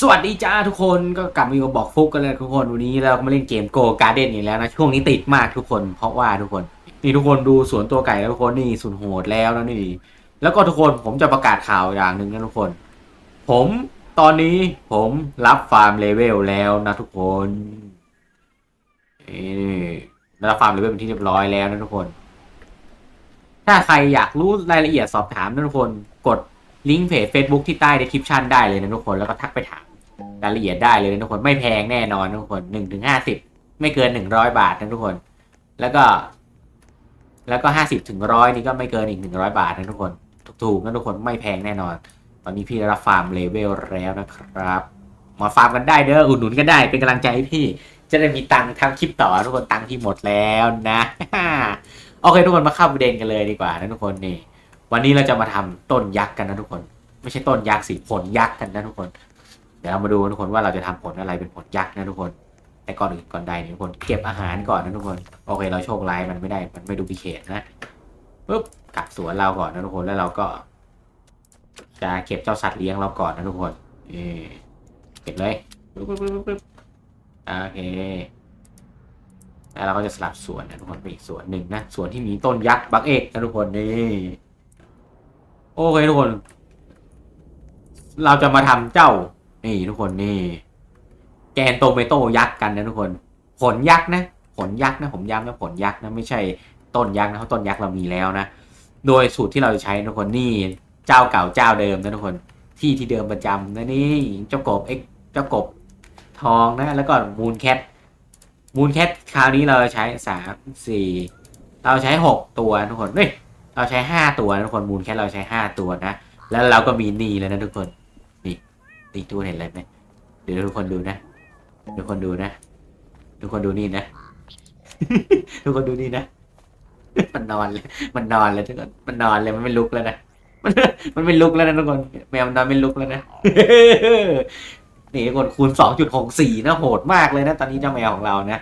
สวัสดีจ้าทุกคนก็กลับมาอยู่กับบอกฟุกกันเลยทุกคนวันนี้เราก็มาเล่นเกมโกการ์เด้นอีกแล้วนะช่วงนี้ติดมากทุกคนเพราะว่าทุกคน นี่ทุกคนดูสวนตัวไก่แล้วทุกคนนี่สุดโหดแล้วนะนี่ แล้วก็ทุกคนผมจะประกาศข่าวอย่างหนึ่งนะทุกคน ผมตอนนี้ผมรับฟาร์มเลเวลแล้วนะทุกคนนี่รับฟาร์มเลเวลเป็นที่เรียบร้อยแล้วนะทุกคน ถ้าใครอยากรู้รายละเอียดสอบถามนะทุกคนกดลิงก์เพจ Facebook ที่ใต้ description ได้เลยนะทุกคน แล้วก็ทักไปถาม รายละเอียดได้เลยนะทุกคนไม่แพงแน่นอนนะทุกคนหนึ่งถึงห้าสิบไม่เกินหนึ่งร้อยบาทนะทุกคน แล้วก็ แล้วก็ห้าสิบถึงร้อยนี่ก็ไม่เกินอีกหนึ่งร้อยบาทนะทุกคนถูกๆนะทุกคนไม่แพงแน่นอน ตอนนี้พี่ได้รับฟาร์มเลเวลแล้วนะครับมาฟาร์มกันได้เด้ออุดหนุนกันได้เป็นกำลังใจให้พี่ จะได้มีตังค์ทำคลิปต่อทุกคนตังค์ที่หมดแล้วนะโอเคทุกคนมาเข้าประเด็นกันเลยดีกว่านะทุกคนนี่ วันนี้เราจะมาทำต้นยักษ์กันนะทุกคน ไม่ใช่ต้นยักษ์สิผลยักษ์กันนะทุกคน ดี๋ยวเรามาดูทุกคนว่าเราจะทำผลอะไรเป็นผลยักษ์นะทุกคน แต่ก่อนอื่นก่อนใดเนี่ยทุกคนเก็บอาหารก่อนนะทุกคน โอเค เราโชคร้ายมันไม่ได้ มันไม่ดูพิเคทนะปุ๊บกลับสวนเราก่อนนะทุกคนแล้วเราก็ จะเก็บเจ้าสัตว์เลี้ยงเราก่อนนะทุกคนนี่เก็บเลยปุ๊บปุ๊บปุ๊บปุ๊บโอเคแล้วเราก็จะสลับสวนนะทุกคนไปอีกสวนหนึ่งนะสวนที่มีต้นยักษ์บักเอกนะทุกคนนี่โอเคทุกคน เราจะมาทำเจ้า นี่ทุกคนนี่ แกนโตเมโต้ยักษ์กันนะทุกคน ผลยักษ์นะ ผลยักษ์นะผมย้ำนะผลยักษ์นะไม่ใช่ต้นยักษ์นะเพราะต้นยักษ์เรามีแล้วนะ โดยสูตรที่เราจะใช้ทุกคนนี่เจ้าเก่าเจ้าเดิมนะทุกคน ที่ที่เดิมประจำนะนี่เจ้ากบเอ็กเจ้ากบทองนะ แล้วก็มูนแคทมูนแคทคราวนี้เราใช้สามสี่เราใช้หกตัวทุกคนเฮ้ยเราใช้ห้าตัวนะทุกคนมูนแคทเราใช้ห้าตัวนะ แล้วเราก็มีนี่เลยนะทุกคน นี่ทุกคนเห็นอะไรไหมเดี๋ยวทุกคนดูนะ ทุกคนดูนะ ทุกคนดูนี่นะ ทุกคนดูนี่นะ มันนอนเลยมันนอนเลยทุกคน มันนอนเลยมันไม่ลุกแล้วนะ มันมันไม่ลุกแล้วนะทุกคน แมวมันนอนไม่ลุกแล้วนะ นี่ทุกคนคูณสองจุดหกสี่นะโหดมากเลยนะ ตอนนี้เจ้าแมวของเรานะ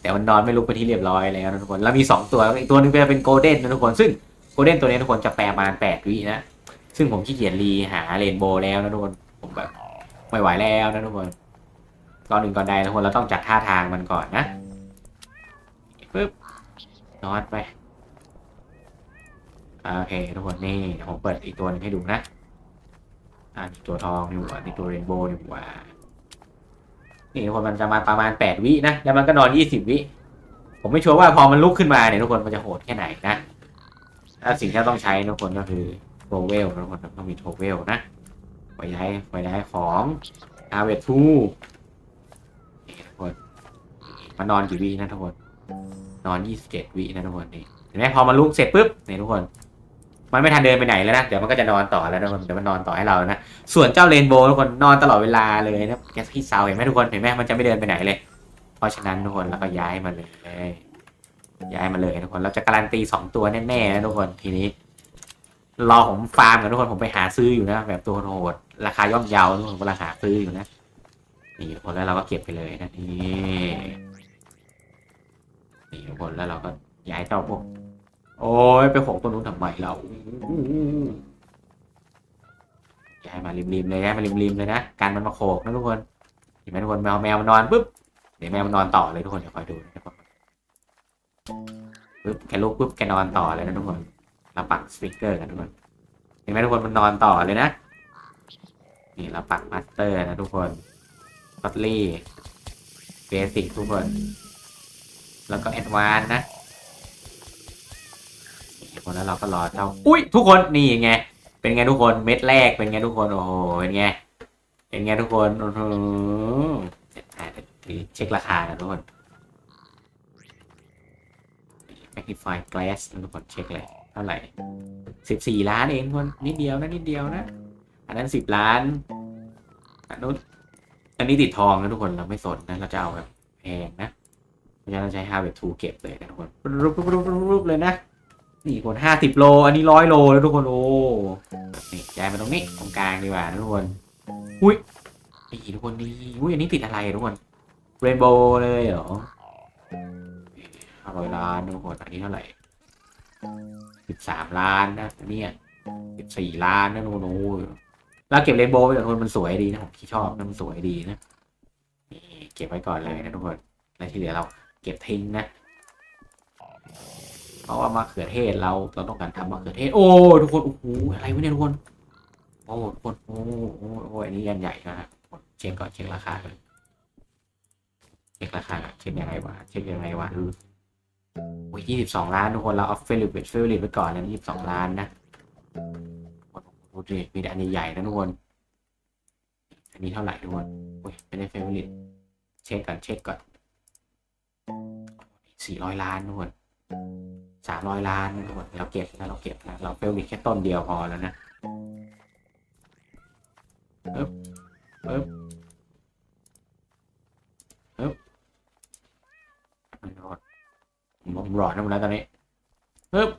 แต่มันนอนไม่ลุกไปนที่เรียบร้อยแล้วนะทุกคนเรามีสองตัวอีกตัวนึงเป็นโกลเด้นนะทุกคน ซึ่งโกลเด้นตัวนี้ทุกคนจะแปลมาแปดวินะ ซึ่งผมขี้เกียจรีหาเรนโบว์แล้วนะทุกคน ผมแบบ ไม่ไหวแล้วนะทุกคนก่อนหนึ่งก่อนใดทุกคนเราต้องจัดท่าทางมันก่อนนะปึ๊บนอนไปโอเคทุกคนนี่ผมเปิดอีกตัวหนึงให้ดูนะอ่านี่ตัวทองอยู่อะนี่ตัวเรนโบว์อยู่ว่านี่ทุกคนมันจะมาประมาณแปดวินะแล้วมันก็นอนยี่สิบวิผมไม่ชัวร์ว่าพอมันลุกขึ้นมาเนี่ยทุกคนมันจะโหดแค่ไหนนะแล้วสิ่งที่ต้องใช้ทุกคนก็คือโทเวลทุกคนต้องมีโทเวลนะ ไว้ย้ายไว้ย้ายของอาเวทูทุกคนมานอนกี่วินะทุกคน นอนยี่สิบเจ็ดวินะทุกคนนี่เห็นไหมพอมันลุกเสร็จปุ๊บนี่ทุกคน มันไม่ทันเดินไปไหนแล้วนะ เดี๋ยวมันก็จะนอนต่อแล้วนะทุกคนเดี๋ยวมันนอนต่อให้เรานะ ส่วนเจ้าเรนโบว์ทุกคนนอนตลอดเวลาเลยนะแกสกี้ซาวเห็นไหมทุกคน เห็นไหมมันจะไม่เดินไปไหนเลย เพราะฉะนั้นทุกคนเราก็ย้ายมาเลยย้ายมาเลยทุกคน เราจะการันตีสองตัวแน่ๆนะทุกคนทีนี้ รอผมฟาร์มกันทุกคนผมไปหาซื้ออยู่นะ แบบตัวโหดราคาย่อมเยาทุกคนกำลังหาซื้ออยู่นะนี่ทุกคนแล้วเราก็เก็บไปเลยนะนี่นี่ทุกคนแล้วเราก็ย้ายเจ้าพวก โอ้ยไปของตัวนู้นทำไมเราย้ายมาริมๆเลยย้ายมาริมๆเลยนะการมันมาโขกนะทุกคนเห็นไหมทุกคนแมวแมวมันนอนปุ๊บเดี๋ยวแมวมันนอนต่อเลยทุกคนเดี๋ยวคอยดูนะครับปุ๊บแกลุกปุ๊บแกนอนต่อเลยนะทุกคน เราปักสปิเกอร์กันทุกคนเห็นไหมทุกคนมันนอนต่อเลยนะนี่เราปักมาสเตอร์นะทุกคนปัตลี่เบสิกทุกคน แล้วก็แอดวานนะคนแล้วเราก็รอเจ้าอุ้ยทุกคนนี่ไงเป็นไงทุกคนเม็ดแรกเป็นไงทุกคนโอ้โหเป็นไงเป็นไงทุกคนโอ้โหอ่าเดี๋ยวเช็คราคานะทุกคน magnify glass ทุกคนเช็คเลย ท่าไหร่สิบสี่ล้านเองคนนิดเดียวนะนิดเดียวนะ อันนั้นสิบล้านอันนู้นอันนี้ติดทองนะทุกคนเราไม่สนนะเราจะเอาแบบแพงนะเพราะฉะนั้นเราใช้ Harvest 2 เก็บเลยนะทุกคนรูปรูปรูปรูปเลยนะนี่คนห้าสิบโล อันนี้ร้อยโลแล้วทุกคนโอ้นี่ย้ายมาตรงนี้ตรงกลางดีกว่านะทุกคนอุ้ยนี่ทุกคนนี่อุ้ยอันนี้ติดอะไรทุกคนเรนโบว์เลยเหรอห้าร้อยล้านทุกคนอันนี้เท่าไหร่ สิบสามล้านนะอันเนี้สิบสี่ล้านนะทุกคนโอ้ยแล้วเก็บเรนโบว์ไปกับคนมันสวยดีนะผมที่ชอบนะมันสวยดีนะเก็บไว้ก่อนเลยนะทุกคนแล้วที่เหลือเราเก็บทิ้งนะเพราะว่ามะเขือเทศเราเราต้องการทำมะเขือเทศ โอ้ทุกคนโอ้โหอะไรวะเนี่ยทุกคนโอ้ทุกคนโอ้โอ้โอ้อันนี้ยันใหญ่นะครับเช็คก่อนเช็คราคาก่อนเช็คราคาเช็คยังไงวะเช็คยังไงวะดู ยยี่สิบสองล้านทุกคนเราเอาเฟลิปเฟลิปไปก่อนนะยี่สิบสองล้านนะโอ้โหดมีแต่อันใหญ่ๆนะทุกคน อันนี้เท่าไหร่ทุกคนโอ้ยไม่ได้เฟลิปเช็คก่อนเช็คก่อนสี่ร้อยล้านทุกคนสามร้อยล้านทุกคนเราเก็บนะเราเก็บนะเราเฟลมีแค่ต้นเดียวพอแล้วนะปึ๊บปึ๊บมันรอด ผมรอดนะมันแล้วตอนนี้ปึ๊บ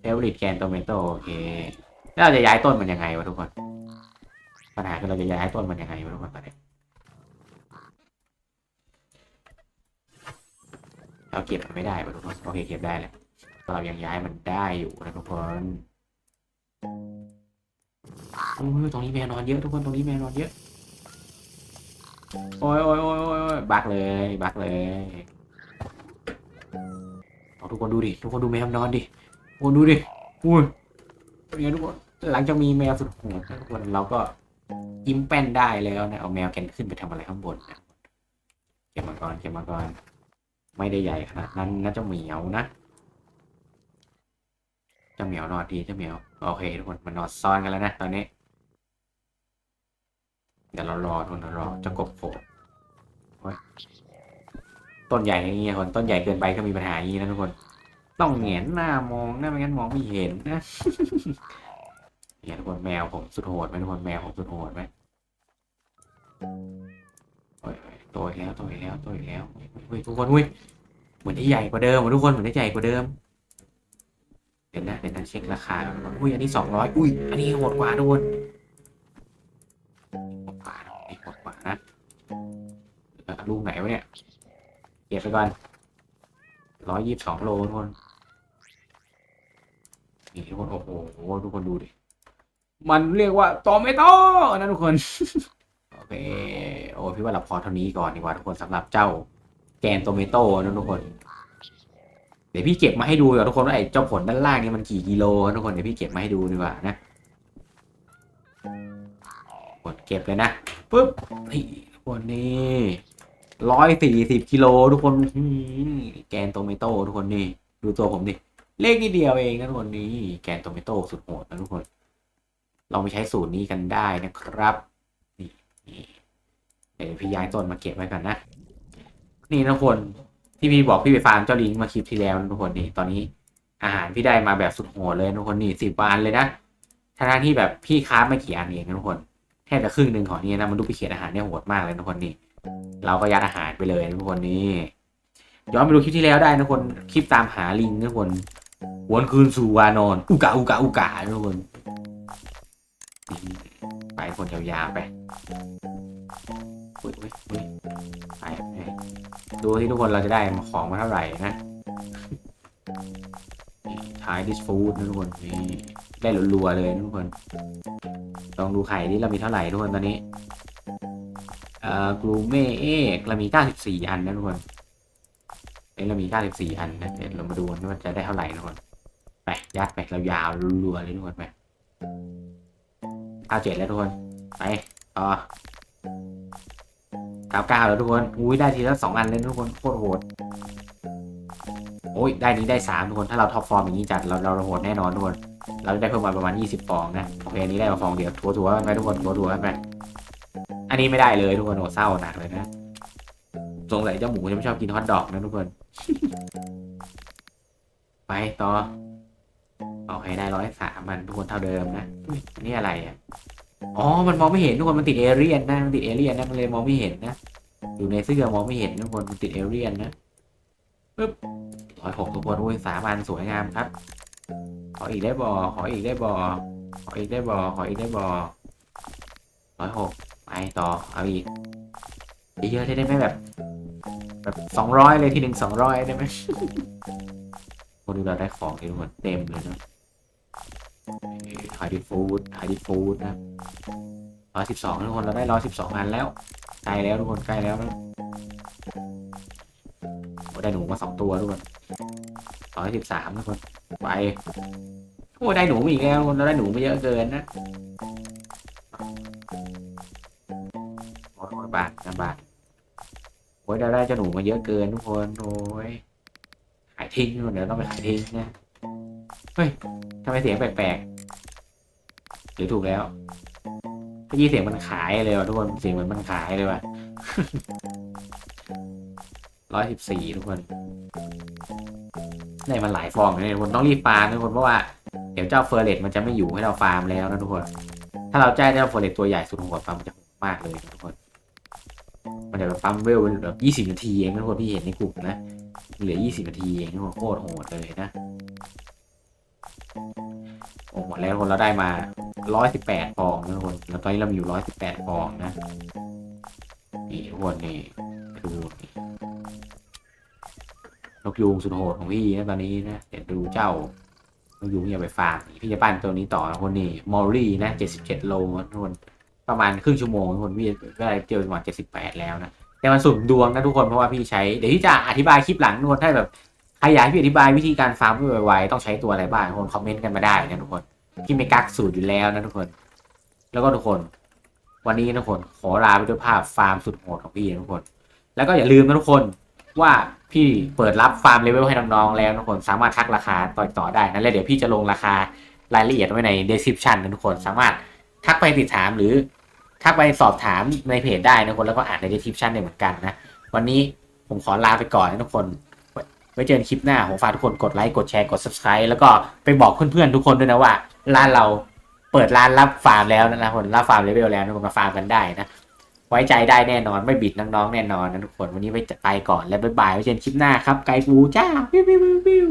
เฟลลิตแกนโตเมโตโอเค แล้วเราจะย้ายต้นมันยังไงวะทุกคน ปัญหาคือเราจะย้ายต้นมันยังไงวะทุกคนตอนนี้เราเก็บมันไม่ได้วะทุกคนโอเคเก็บได้เลยเรายังย้ายมันได้อยู่นะทุกคนโอ้ยตรงนี้แมวนอนเยอะทุกคนตรงนี้แมวนอนเยอะ โอ้ยโอ้ยโอ้ยโอ้ยบักเลยบักเลย กคนดูดิ ทุกคนดูแมวนอนดิทุกคนดูดิ อุ้ยเป็นไงทุกคน หลังจากมีแมวสุดโหดทุกคนเราก็ยิ้มแป้นได้แล้วนะ เอาแมวแกนขึ้นไปทำอะไรข้างบนนะเก็บมาก่อนเก็บมาก่อน ไม่ได้ใหญ่ขนาดนั้นนะเจ้าเหมียวนะเจ้าเหมียวนอนดีเจ้าเหมียว โอเคทุกคนมันนอนซ้อนกันแล้วนะตอนนี้ เดี๋ยวเรารอทุกคนรอเจะกบโผล่ ต้นใหญ่อย่างเงี้ยคนต้นใหญ่เกินไปก็มีปัญหาอย่างนี้นะทุกคน ต้องเหงนหน้ามองนะไม่งั้นมองไม่เห็นนะเนี่ยทุกคนแมวผมสุดโหดไหมทุกคนแมวผมสุดโหดไหมโอ้ยโอ้ยโตอีกแล้วโตอีกแล้วโตอีกแล้วเฮ้ยทุกคนอุ้ยเหมือนที่ใหญ่กว่าเดิมว่ะทุกคนเหมือนที่ใหญ่กว่าเดิมเดี๋ยวนะเดี๋ยวนะเช็คราคาอุ้ยอันนี้สองร้อยอุ้ยอันนี้โหดกว่าทุกคนโหดกว่าอันนี้โหดกว่านะลูกไหนวะเนี่ย เก็บไปก่อนร้อยยี่สิบสองโลทุกคนนี่ทุกคนโอ้โหทุกคนดูดิ มันเรียกว่าตอเมโต้นะทุกคน โอเค โอ้พี่ว่าเราพอเท่านี้ก่อนดีกว่าทุกคนสำหรับเจ้าแกนโตเมโต้นะทุกคน เดี๋ยวพี่เก็บมาให้ดูก่อนทุกคนว่าไอ้เจ้าผลด้านล่างนี่มันกี่กิโลนะทุกคนเดี๋ยวพี่เก็บมาให้ดูดีกว่านะกดเก็บเลยนะปุ๊บนี่ทุกคนนี่ ร้อยสี่สิบกิโลทุกคนแกนโตเมโต้ทุกคนนี่ ดูตัวผมดิ เลขนิดเดียวเองนะทุกคนนี่แกนโตเมโต้สุดโหดนะทุกคนลองไปใช้สูตรนี้กันได้นะครับนี่เดี๋ยวพี่ย้ายต้นมาเก็บไว้กันนะ นี่นะทุกคนที่พี่บอกพี่ไปฟาร์มเจ้าลิงมาคลิปที่แล้วนะทุกคนนี่ตอนนี้อาหารพี่ได้มาแบบสุดโหดเลยทุกคนนี่สิบวันเลยนะทั้งที่แบบพี่ค้าไม่กี่อันเองนะทุกคนแค่แต่ครึ่งหนึ่งของนี่นะมันดูพี่เขียนอาหารเนี่ยโหดมากเลยทุกคนนี่ เราก็ยัดอาหารไปเลยทุกคนนี่ย้อนไปดูคลิปที่แล้วได้นะทุกคนคลิปตามหาลิงนะทุกคนวนคืนสู่วานอนอุกะอุกะอุกะนะทุกคนไปคนยาวๆไปอุ้ยอุ้ยอุ้ยไปไปดูที่ทุกคนเราจะได้ของมาเท่าไหร่นะท้ายดิสฟูดนะทุกคนนี่ได้รัวๆเลยทุกคน ลองดูไข่ที่เรามีเท่าไหร่ทุกคนตอนนี้ อ่อกรูเม่เอเรามี 94 อันนะทุกคนเอ้เรามี 94 อันนะเดี๋ยวเรามาดูกันว่าจะได้เท่าไหร่ทุกคนไปยัดไปเรายาวรัวๆเลยทุกคนไป97แล้วทุกคนไปต่อเก้าเก้าแล้วทุกคนอุ้ยได้ทีละสองอันเลยทุกคนโคตรโหดโอ้ยได้นี้ได้สามทุกคนถ้าเราท็อปฟอร์มอย่างนี้จัดเราเราโหดแน่นอนทุกคนเราจะได้เพิ่มมาประมาณยี่สิบฟองนะโอเคอันนี้ได้มาฟองเดียวถัวถัวกันไปทุกคนถัวถัวกันไป นนี้ไม่ได้เลยทุกคนโหเศร้าหนักเลยนะสงสัยเจ้าหมูจะไม่ชอบกินฮอทดอกนะทุกคน ไปต่อโอเคได้ร้อยสามมันทุกคนเท่าเดิมนะนนี่อะไรอะอ๋อ มันมองไม่เห็นทุกคนมันติดเอเรียนนะมันติดเอเรียนนะมันเลยมองไม่เห็นนะอยู่ในเสื้อมองไม่เห็นทุกคนมันติดเอเรียนนะปึ๊บร้อยหกทุกคนอุ้ยสามันสวยงามครับ ขออีกได้บอขออีกได้บอขออีกได้บอขออีกได้บอร้อยหก ไปต่อเอาอีกเยอะได้ไหมแบบ แบบสองร้อยเลยทีหนึ่งสองร้อยได้ไหมคนดูเราได้ของที่ทุกคนเต็มเลยเนอะขายดีฟูดขายดีฟูดนะร้อยสิบสองทุกคนเราได้ร้อยสิบสองอันแล้วใกล้แล้วทุกคนใกล้แล้วนะโอ้ได้หนูมาสองตัวทุกคนร้อยสิบสามทุกคนไปโอ้ได้หนูอีกแล้วทุกคนเราได้หนูมาเยอะเกินนะ โอ้ยบาทนะบาทโอ้ยเราได้เจ้าหนูมาเยอะเกินทุกคนโอ้ยขายทิ้งเดี๋ยวต้องไปขายทิ้งนะเฮ้ยทำไมเสียงแปลกๆหรือถูกแล้วเมื่อกี้เสียงมันขายเลยว่ะทุกคนเสียงเหมือนมันขายเลยว่ะร้อยสิบสี่ทุกคนได้มันหลายฟองเลยทุกคนต้องรีบฟาร์มทุกคนเพราะว่าเดี๋ยวเจ้าเฟอร์เรตมันจะไม่อยู่ให้เราฟาร์มแล้วนะทุกคน ถ้าเราใจเจ้าเฟอร์เรตตัวใหญ่สุดโหดฟาร์มมันจะมากเลยทุกคน มันจะปั๊มเวลแบบยี่สิบนาทีเองนะทุกคนพี่เห็นในกลุ่มนะ เหลือยี่สิบนาทีเองทุกคนโคตรโหดเลยนะโอ้หมดแล้วคนเราได้มาร้อยสิบแปดฟองนะทุกคนแล้วตอนนี้เรามีอยู่ร้อยสิบแปดฟองนะนี่ทุกคนนี่ดูนกยูงสุดโหดของพี่นะตอนนี้นะเดี๋ยวดูเจ้านกยูงอย่าไปฟาร์มพี่จะปั้นตัวนี้ต่อนะคนนี้มอลลี่นะเจ็ดสิบเจ็ดโลนะทุกคน ประมาณครึ่งชั่วโมงทุกคนพี่ก็ได้เจอประมาณเจ็ดสิบแปดแล้วนะแต่มันสุ่มดวงนะทุกคนเพราะว่าพี่ใช้เดี๋ยวที่จะอธิบายคลิปหลังทุกคนถ้แบบใครอยากพี่อธิบายวิธีการฟาร์มไวๆต้องใช้ตัวอะไรบ้างทุกคนคอมเมนต์กันมาได้นะทุกคนที่ไม่กักสูตรอยู่แล้วนะทุกคน แล้วก็ทุกคน วันนี้นะทุกคนขอลาไปด้วยภาพฟาร์มสุดโหดของพี่นะทุกคน แล้วก็อย่าลืมนะทุกคนว่าพี่เปิดรับฟาร์มเลเวลให้น้องๆแล้วนะทุกคนสามารถทักราคาต่อต่อได้นะแล้วเดี๋ยวพี่จะลงราคารายละเอียดไว้ใน description นะทุกคนสามารถทักไปติดถามหรือ ทักไปสอบถามในเพจได้นะทุกคนแล้วก็อ่านใน description ได้เหมือนกันนะ วันนี้ผมขอลาไปก่อนนะทุกคน ไว้เจอกันคลิปหน้า ผมฝากทุกคนกดไลค์ กดแชร์ กด subscribe แล้วก็ไปบอกเพื่อนๆทุกคนด้วยนะว่า ร้านเราเปิดร้านรับฟาร์มแล้วนะทุกคนรับฟาร์มเลเวลแล้วทุกคนมาฟาร์มกันได้นะ ไว้ใจได้แน่นอนไม่บิดน้องๆแน่นอนนะทุกคนวันนี้ไปไปก่อนแล้วบ๊ายบายไว้เจอกันคลิปหน้าครับไกด์ปูจ้าวิววิววิววิว